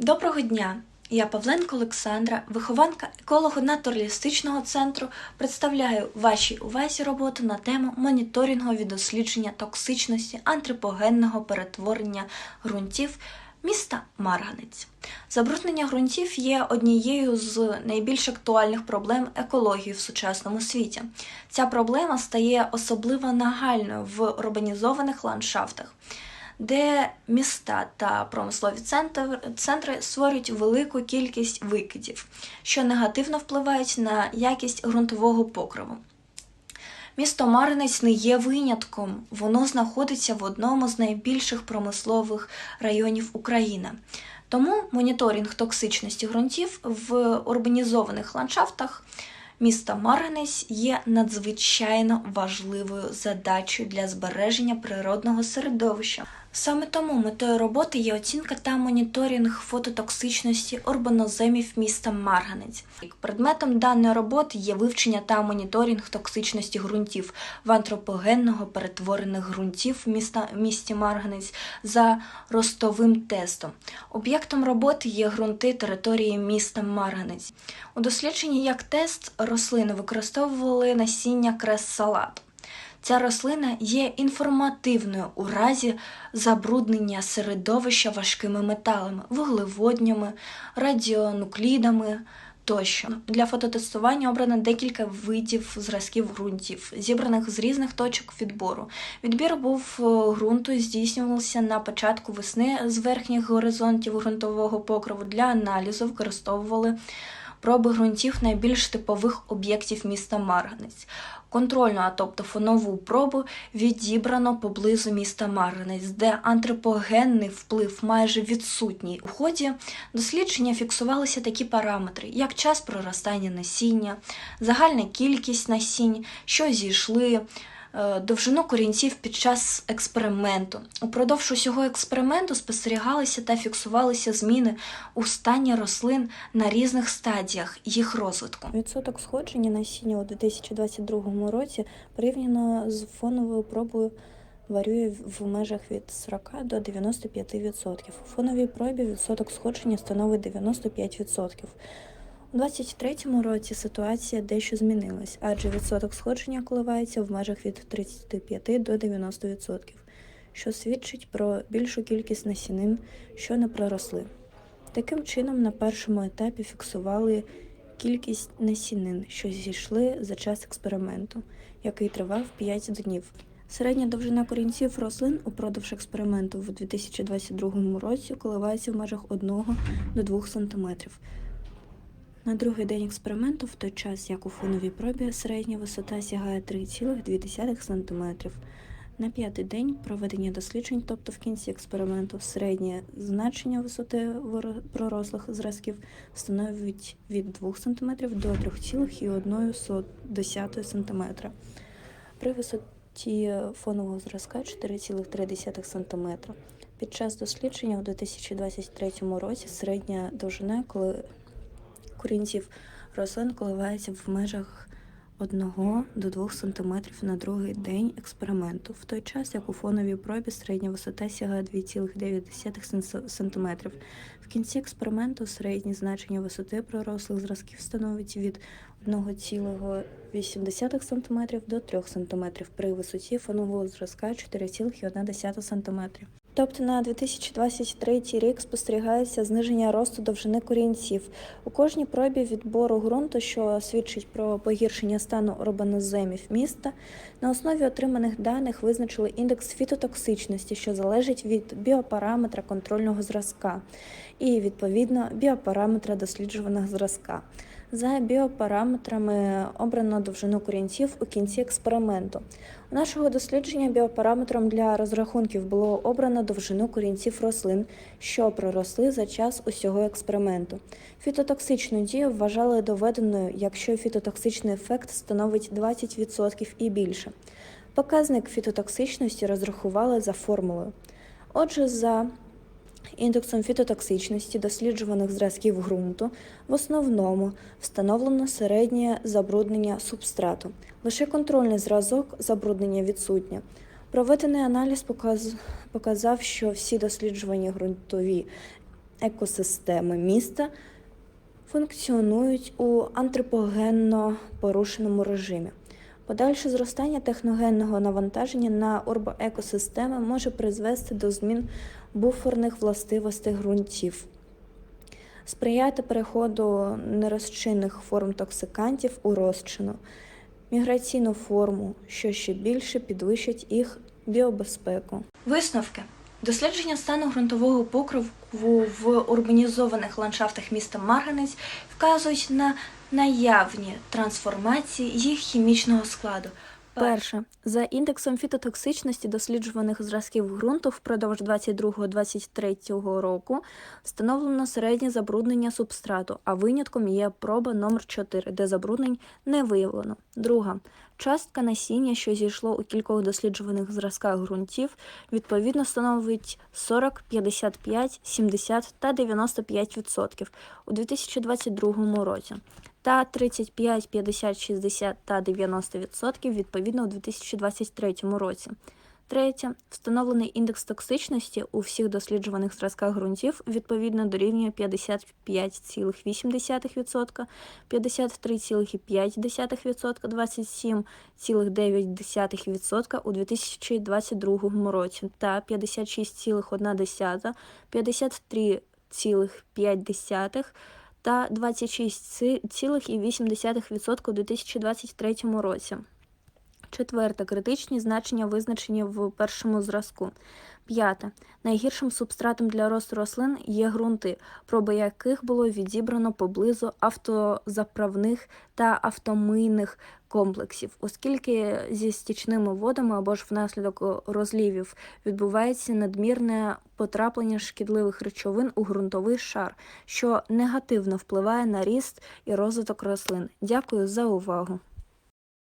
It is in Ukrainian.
Доброго дня! Я Павленко Олександра, вихованка еколого-натуралістичного центру. Представляю вашій увазі роботу на тему моніторингові дослідження токсичності антропогенного перетворення ґрунтів міста Марганець. Забруднення ґрунтів є однією з найбільш актуальних проблем екології в сучасному світі. Ця проблема стає особливо нагальною в урбанізованих ландшафтах де міста та промислові центр, центри створюють велику кількість викидів, що негативно впливають на якість ґрунтового покриву. Місто Маринець не є винятком, воно знаходиться в одному з найбільших промислових районів України. Тому моніторинг токсичності ґрунтів в урбанізованих ландшафтах міста Марганець є надзвичайно важливою задачею для збереження природного середовища. Саме тому метою роботи є оцінка та моніторинг фототоксичності урбаноземів міста Марганець. Предметом даної роботи є вивчення та моніторинг токсичності ґрунтів в антропогенного перетворених ґрунтів міста, місті Марганець за ростовим тестом. Об'єктом роботи є ґрунти території міста Марганець. У дослідженні як тест рослини використовували насіння крес-салату. Ця рослина є інформативною у разі забруднення середовища важкими металами, вуглеводнями, радіонуклідами тощо. Для фототестування обрано декілька видів зразків ґрунтів, зібраних з різних точок відбору. Відбір був е, ґрунту здійснювався на початку весни з верхніх горизонтів ґрунтового покриву. Для аналізу використовували проби ґрунтів найбільш типових об'єктів міста Марганець. Контрольну, а тобто фонову пробу відібрано поблизу міста Марганець, де антропогенний вплив майже відсутній. У ході дослідження фіксувалися такі параметри, як час проростання насіння, загальна кількість насінь, що зійшли. Е, Довжину корінців під час експерименту. Упродовж усього експерименту спостерігалися та фіксувалися зміни у стані рослин на різних стадіях їх розвитку. Відсоток сходження насіння у 2022 році порівняно з фоновою пробою варює в межах від 40 до 95%. У фоновій пробі відсоток сходження становить 95%. У 2023 році ситуація дещо змінилась, адже відсоток сходження коливається в межах від 35 до 90%, що свідчить про більшу кількість насінин, що не проросли. Таким чином, на першому етапі фіксували кількість насінин, що зійшли за час експерименту, який тривав 5 днів. Середня довжина корінців рослин упродовж експерименту в 2022 році коливається в межах 1 до 2 см. На другий день експерименту, в той час як у фоновій пробі, середня висота сягає 3,2 см. На п'ятий день проведення досліджень, тобто в кінці експерименту, середнє значення висоти пророслих зразків становить від 2 см до 3,1 см. При висоті фонового зразка 4,3 см. Під час дослідження у 2023 році середня довжина коли корінців рослин коливається в межах 1 до 2 см на другий день експерименту, в той час як у фоновій пробі середня висота сягає 2,9 см. В кінці експерименту середнє значення висоти пророслих зразків становить від 1,8 см до 3 см при висоті фонового зразка 4,1 см. Тобто на 2023 рік спостерігається зниження росту довжини корінців. У кожній пробі відбору ґрунту, що свідчить про погіршення стану урбаноземів міста, на основі отриманих даних визначили індекс фітотоксичності, що залежить від біопараметра контрольного зразка, і відповідно біопараметра досліджуваного зразка. За біопараметрами обрано довжину корінців у кінці експерименту. У нашого дослідження біопараметром для розрахунків було обрано довжину корінців рослин, що проросли за час усього експерименту. Фітотоксичну дію вважали доведеною, якщо фітотоксичний ефект становить 20% і більше. Показник фітотоксичності розрахували за формулою. Отже, за індексом фітотоксичності досліджуваних зразків ґрунту в основному встановлено середнє забруднення субстрату. Лише контрольний зразок забруднення відсутнє. Проведений аналіз показ- показав, що всі досліджувані ґрунтові екосистеми міста функціонують у антропогенно порушеному режимі. Подальше зростання техногенного навантаження на урбоекосистеми може призвести до змін буферних властивостей ґрунтів, сприяти переходу нерозчинних форм токсикантів у розчину, міграційну форму, що ще більше підвищить їх біобезпеку. Висновки. Дослідження стану ґрунтового покриву в урбанізованих ландшафтах міста Марганець вказують на наявні трансформації їх хімічного складу. Перше, за індексом фітотоксичності досліджуваних зразків ґрунту впродовж 22-23 року встановлено середнє забруднення субстрату, а винятком є проба номер 4 де забруднень не виявлено. Друга, частка насіння, що зійшло у кількох досліджуваних зразках ґрунтів, відповідно становить 40, 55, 70 та 95% у 2022 році та 35, 50, 60 та 90% відповідно у 2023 році. Третє. Встановлений індекс токсичності у всіх досліджуваних зразках ґрунтів відповідно дорівнює 55,8%, 53,5%, 27,9% у 2022 році та 56,1%, 53,5% та 26,8% у 2023 році. Четверте. Критичні значення визначені в першому зразку. П'яте. Найгіршим субстратом для росту рослин є ґрунти, проби яких було відібрано поблизу автозаправних та автомийних комплексів, оскільки зі стічними водами або ж внаслідок розлівів відбувається надмірне потраплення шкідливих речовин у ґрунтовий шар, що негативно впливає на ріст і розвиток рослин. Дякую за увагу.